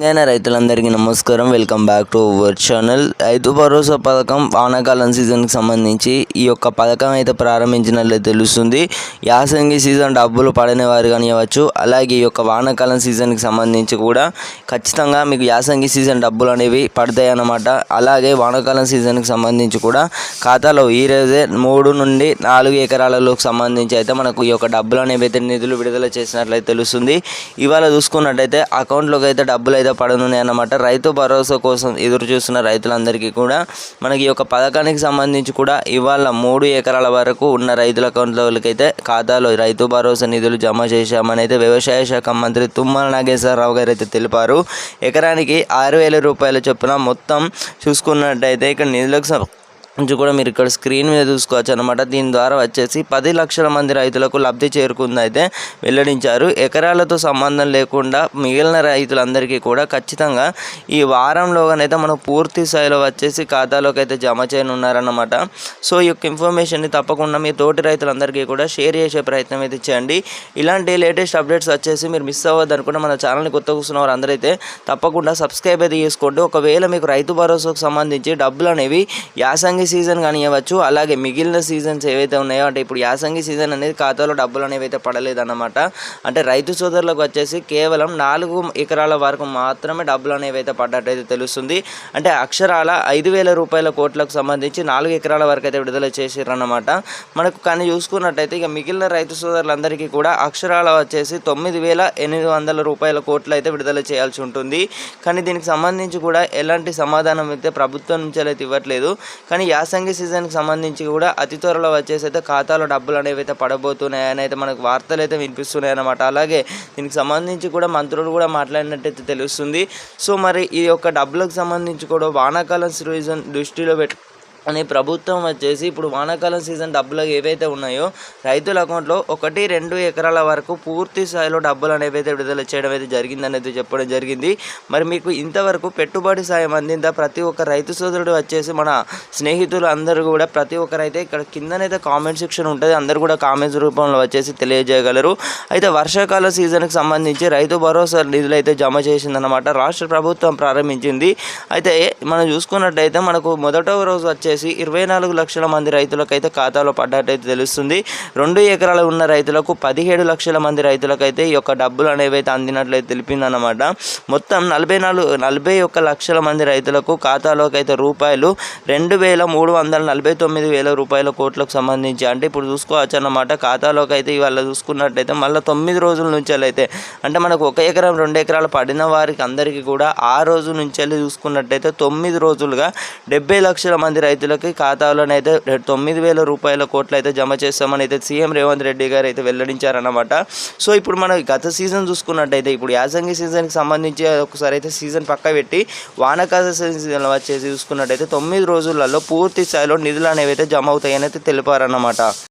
తెలంగాణ రైతులందరికీ నమస్కారం. Welcome back to our channel Rythu Bharosa పథకం వానాకాలం సీజన్కి సంబంధించి ఈ యొక్క పథకం అయితే ప్రారంభించినట్లు తెలుస్తుంది. యాసంగి సీజన్ డబ్బులు పడని వారు కానివ్వచ్చు అలాగే ఈ యొక్క వానాకాలం సీజన్కి సంబంధించి కూడా ఖచ్చితంగా మీకు యాసంగి సీజన్ డబ్బులు అనేవి పడతాయి అన్నమాట. అలాగే వానాకాలం సీజన్కి సంబంధించి కూడా ఖాతాలో ఈ రోజే మూడు నుండి నాలుగు ఎకరాలలోకి సంబంధించి అయితే మనకు ఈ యొక్క డబ్బులు అనేవి అయితే నిధులు విడుదల చేసినట్లయితే తెలుస్తుంది. ఇవాళ చూసుకున్నట్టయితే అకౌంట్లోకి అయితే డబ్బులు అయితే పడనున్నాయి అన్నమాట. రైతు భరోసా కోసం ఎదురు చూస్తున్న రైతులందరికీ కూడా మనకి ఈ యొక్క పథకానికి సంబంధించి కూడా ఇవాళ మూడు ఎకరాల వరకు ఉన్న రైతుల అకౌంట్లకి అయితే ఖాతాలో రైతు భరోసా నిధులు జమ చేశామని అయితే వ్యవసాయ శాఖ మంత్రి తుమ్మల నాగేశ్వరరావు గారు అయితే తెలిపారు. ఎకరానికి ఆరు వేల రూపాయల చొప్పున మొత్తం చూసుకున్నట్టయితే ఇక్కడ నిధులకు నుంచి కూడా మీరు ఇక్కడ స్క్రీన్ మీద చూసుకోవచ్చు అనమాట దీని ద్వారా వచ్చేసి పది లక్షల మంది రైతులకు లబ్ధి చేరుకుందైతే వెల్లడించారు. ఎకరాలతో సంబంధం లేకుండా మిగిలిన రైతులందరికీ కూడా ఖచ్చితంగా ఈ వారంలోగానైతే మనం పూర్తి స్థాయిలో వచ్చేసి ఖాతాలోకి అయితే జమ చేయనున్నారన్నమాట. సో ఈ యొక్క ఇన్ఫర్మేషన్ని తప్పకుండా మీ తోటి రైతులందరికీ కూడా షేర్ చేసే ప్రయత్నం అయితే చేయండి. ఇలాంటి లేటెస్ట్ అప్డేట్స్ వచ్చేసి మీరు మిస్ అవ్వద్దు అనుకుంటే మన ఛానల్ని కొత్త కూర్చున్న వారు అందరైతే తప్పకుండా సబ్స్క్రైబ్ అయితే చేసుకోండి. ఒకవేళ మీకు రైతు భరోసాకు సంబంధించి డబ్బులు అనేవి యాసంగి సీజన్ కానివ్వచ్చు అలాగే మిగిలిన సీజన్స్ ఏవైతే ఉన్నాయో అంటే ఇప్పుడు యాసంగి సీజన్ అనేది ఖాతాలో డబ్బులు అనేవి అయితే పడలేదన్నమాట. అంటే రైతు సోదరులకు వచ్చేసి కేవలం నాలుగు ఎకరాల వరకు మాత్రమే డబ్బులు అనేవి అయితే పడ్డట్టయితే తెలుస్తుంది. అంటే అక్షరాల ఐదు వేల రూపాయల కోట్లకు సంబంధించి నాలుగు ఎకరాల వరకు అయితే విడుదల చేసిరన్నమాట మనకు కానీ చూసుకున్నట్టయితే ఇక మిగిలిన రైతు సోదరులందరికీ కూడా అక్షరాల వచ్చేసి తొమ్మిది వేల ఎనిమిది వందల రూపాయల కోట్లు అయితే విడుదల చేయాల్సి ఉంటుంది. కానీ దీనికి సంబంధించి కూడా ఎలాంటి సమాధానం అయితే ప్రభుత్వం నుంచి అయితే ఇవ్వట్లేదు. కానీ యాసంగి సీజన్కి సంబంధించి కూడా అతి త్వరలో వచ్చేసి అయితే ఖాతాలో డబ్బులు అనేవి అయితే పడబోతున్నాయని అయితే మనకు వార్తలు అయితే వినిపిస్తున్నాయి అన్నమాట. అలాగే దీనికి సంబంధించి కూడా మంత్రులు కూడా మాట్లాడినట్టయితే తెలుస్తుంది. సో మరి ఈ యొక్క డబ్బులకు సంబంధించి కూడా వానాకాలం సీజన్ దృష్టిలో పెట్టు అని ప్రభుత్వం వచ్చేసి ఇప్పుడు వానాకాలం సీజన్ డబ్బులు ఏవైతే ఉన్నాయో రైతుల అకౌంట్లో ఒకటి రెండు ఎకరాల వరకు పూర్తి స్థాయిలో డబ్బులు అనేవి అయితే విడుదల చేయడం అయితే జరిగిందనేది చెప్పడం జరిగింది. మరి మీకు ఇంతవరకు పెట్టుబడి సాయం అందిందా? ప్రతి ఒక్క రైతు సోదరుడు వచ్చేసి మన స్నేహితులు అందరూ కూడా ప్రతి ఒక్కరైతే ఇక్కడ కిందనైతే కామెంట్ సెక్షన్ ఉంటుంది. అందరూ కూడా కామెంట్స్ రూపంలో వచ్చేసి తెలియజేయగలరు. అయితే వర్షాకాల సీజన్కి సంబంధించి రైతు భరోసా నిధులు అయితే జమ చేసిందన్నమాట. రాష్ట్ర ప్రభుత్వం ప్రారంభించింది. అయితే మనం చూసుకున్నట్టయితే మనకు మొదట రోజు వచ్చేసి ఇరవై నాలుగు లక్షల మంది రైతులకైతే ఖాతాలో పడ్డట్టయితే తెలుస్తుంది. రెండు ఎకరాలు ఉన్న రైతులకు పదిహేడు లక్షల మంది రైతులకైతే ఈ యొక్క డబ్బులు అనేవి అయితే అందినట్లయితే తెలిపిందన్నమాట. మొత్తం నలభై నాలుగు నలభై ఒక్క లక్షల మంది రైతులకు ఖాతాలోకి అయితే రూపాయలు రెండు వేల మూడు వందల నలభై తొమ్మిది వేల రూపాయల కోట్లకు సంబంధించి. అంటే ఇప్పుడు చూసుకోవచ్చు అన్నమాట ఖాతాలోకి అయితే ఇవాళ చూసుకున్నట్టయితే మళ్ళీ తొమ్మిది రోజుల నుంచి అయితే అంటే మనకు ఒక ఎకరం రెండు ఎకరాలు పడిన వారికి అందరికీ కూడా ఆ రోజు నుంచి వెళ్ళి చూసుకున్నట్టయితే తొమ్మిది రోజులుగా డెబ్బై లక్షల మంది రైతులు రైతులకి ఖాతాలోనైతే తొమ్మిది వేల రూపాయల కోట్లు అయితే జమ చేస్తామని అయితే సీఎం రేవంత్ రెడ్డి గారు అయితే వెల్లడించారన్నమాట. సో ఇప్పుడు మనం గత సీజన్ చూసుకున్నట్టయితే ఇప్పుడు యాసంగి సీజన్కి సంబంధించి ఒకసారి అయితే సీజన్ పక్క పెట్టి వానాకాల సీజన్ వచ్చేసి చూసుకున్నట్టయితే తొమ్మిది రోజులలో పూర్తి స్థాయిలో నిధులు అనేవి అయితే జమ అవుతాయని అయితే తెలిపారన్నమాట.